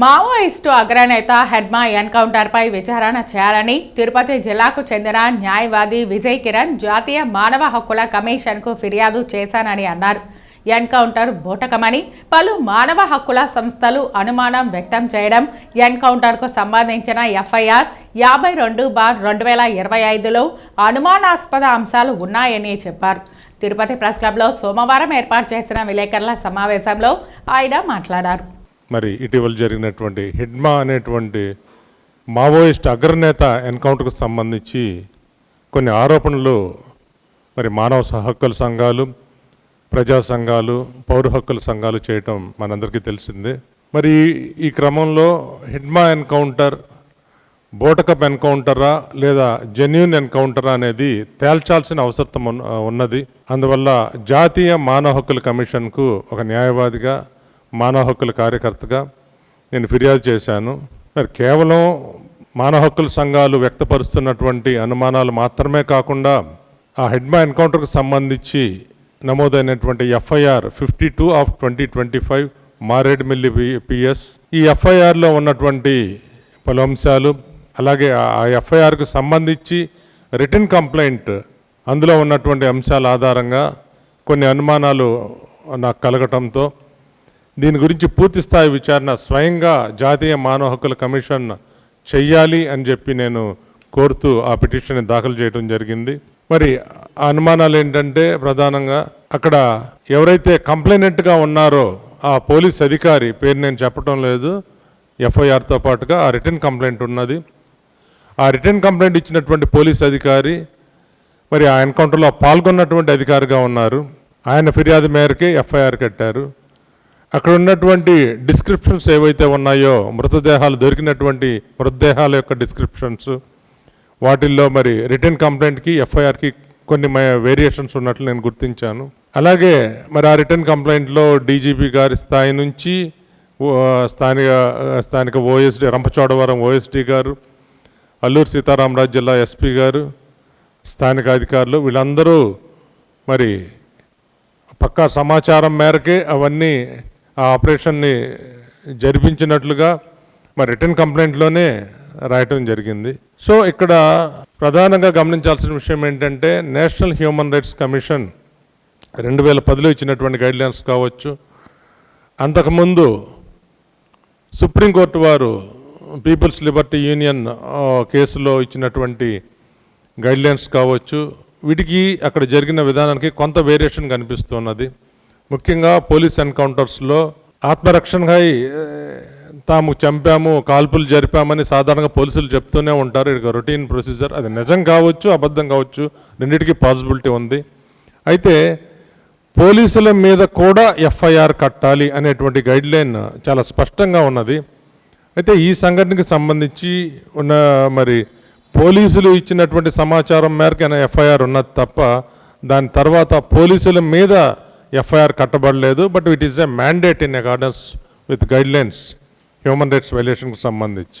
Maoist అగ్రనేత హెడ్మా ఎన్కౌంటర్పై విచారణ చేయాలని తిరుపతి జిల్లాకు చెందిన న్యాయవాది విజయ్ కిరణ్ జాతీయ మానవ హక్కుల కమిషన్కు ఫిర్యాదు చేశానని అన్నారు. ఎన్కౌంటర్ బూటకమని పలు మానవ హక్కుల సంస్థలు అనుమానం వ్యక్తం చేయడం ఎన్కౌంటర్కు సంబంధించిన ఎఫ్ఐఆర్ యాభై రెండు బార్ రెండు వేల ఇరవై ఐదులో అనుమానాస్పద అంశాలు ఉన్నాయని చెప్పారు. తిరుపతి ప్రెస్ క్లబ్లో సోమవారం ఏర్పాటు చేసిన విలేకరుల సమావేశంలో ఆయన మాట్లాడారు. మరి ఇటీవల జరిగినటువంటి హిడ్మా అనేటువంటి మావోయిస్ట్ అగ్రనేత ఎన్కౌంటర్కు సంబంధించి కొన్ని ఆరోపణలు మరి మానవ హక్కుల సంఘాలు ప్రజా సంఘాలు పౌర హక్కుల సంఘాలు చేయటం మనందరికీ తెలిసిందే. మరి ఈ క్రమంలో హిడ్మా ఎన్కౌంటర్ బోటకప్ ఎన్కౌంటరా లేదా జెన్యున్ ఎన్కౌంటరా అనేది తేల్చాల్సిన అవసరం ఉన్నది. అందువల్ల జాతీయ మానవ హక్కుల కమిషన్కు ఒక న్యాయవాదిగా మానవ హక్కుల కార్యకర్తగా నేను ఫిర్యాదు చేశాను. మరి కేవలం మానవ హక్కుల సంఘాలు వ్యక్తపరుస్తున్నటువంటి అనుమానాలు మాత్రమే కాకుండా ఆ హెడ్మా ఎన్కౌంటర్కు సంబంధించి నమోదైనటువంటి FIR fifty two of twenty twenty five Maredumilli PS ఈ ఎఫ్ఐఆర్లో ఉన్నటువంటి పలు అంశాలు అలాగే ఆ ఎఫ్ఐఆర్కు సంబంధించి రిటర్న్ కంప్లైంట్ అందులో ఉన్నటువంటి అంశాల ఆధారంగా కొన్ని అనుమానాలు నాకు కలగటంతో దీని గురించి పూర్తి స్థాయి విచారణ స్వయంగా జాతీయ మానవ హక్కుల కమిషన్ చెయ్యాలి అని చెప్పి నేను కోరుతూ ఆ పిటిషన్ దాఖలు చేయడం జరిగింది. మరి అనుమానాలు ఏంటంటే ప్రధానంగా అక్కడ ఎవరైతే కంప్లైనెంట్గా ఉన్నారో ఆ పోలీస్ అధికారి పేరు నేను చెప్పడం లేదు. ఎఫ్ఐఆర్తో పాటుగా ఆ రిటర్న్ కంప్లైంట్ ఉన్నది. ఆ రిటర్న్ కంప్లైంట్ ఇచ్చినటువంటి పోలీస్ అధికారి మరి ఆ ఎన్కౌంటర్లో పాల్గొన్నటువంటి అధికారిగా ఉన్నారు. ఆయన ఫిర్యాదు మేరకే ఎఫ్ఐఆర్ కట్టారు. అక్కడ ఉన్నటువంటి డిస్క్రిప్షన్స్ ఏవైతే ఉన్నాయో మృతదేహాలు దొరికినటువంటి మృతదేహాల యొక్క డిస్క్రిప్షన్స్ వాటిల్లో మరి రిటర్న్ కంప్లైంట్కి ఎఫ్ఐఆర్కి కొన్ని వేరియేషన్స్ ఉన్నట్లు నేను గుర్తించాను. అలాగే మరి ఆ రిటర్న్ కంప్లైంట్లో డీజీపీ గారి స్థాయి నుంచి ఓ, స్థానిక స్థానిక ఓఎస్డి రంపచోడవరం ఓఎస్డి గారు అల్లూరు సీతారామరాజు జిల్లా ఎస్పీ గారు స్థానిక అధికారులు వీళ్ళందరూ మరి పక్కా సమాచారం మేరకే అవన్నీ ఆ ఆపరేషన్ని జరిపించినట్లుగా మరి రిటర్న్ కంప్లైంట్లోనే రాయటం జరిగింది. సో ఇక్కడ ప్రధానంగా గమనించాల్సిన విషయం ఏంటంటే నేషనల్ హ్యూమన్ రైట్స్ కమిషన్ రెండు వేల పదిలో ఇచ్చినటువంటి గైడ్లైన్స్ కావచ్చు. అంతకుముందు సుప్రీంకోర్టు వారు పీపుల్స్ లిబర్టీ యూనియన్ కేసులో ఇచ్చినటువంటి గైడ్లైన్స్ కావచ్చు. వీటికి అక్కడ జరిగిన విధానానికి కొంత వేరియేషన్ కనిపిస్తున్నది. ముఖ్యంగా పోలీస్ ఎన్కౌంటర్స్లో ఆత్మరక్షణగా తాము చంపాము కాల్పులు జరిపామని సాధారణంగా పోలీసులు చెప్తూనే ఉంటారు. ఇది రొటీన్ ప్రొసీజర్. అది నిజం కావచ్చు అబద్ధం కావచ్చు రెండింటికి పాసిబిలిటీ ఉంది. అయితే పోలీసుల మీద కూడా ఎఫ్ఐఆర్ కట్టాలి అనేటువంటి గైడ్లైన్ చాలా స్పష్టంగా ఉన్నది. అయితే ఈ సంఘటనకి సంబంధించి ఉన్న మరి పోలీసులు ఇచ్చినటువంటి సమాచారం మేరకు ఎఫ్ఐఆర్ ఉన్నది తప్ప దాని తర్వాత పోలీసుల మీద FIR కట్టబడలేదు but it is a mandate in accordance with guidelines human rights వైలేషన్కి సంబంధించి.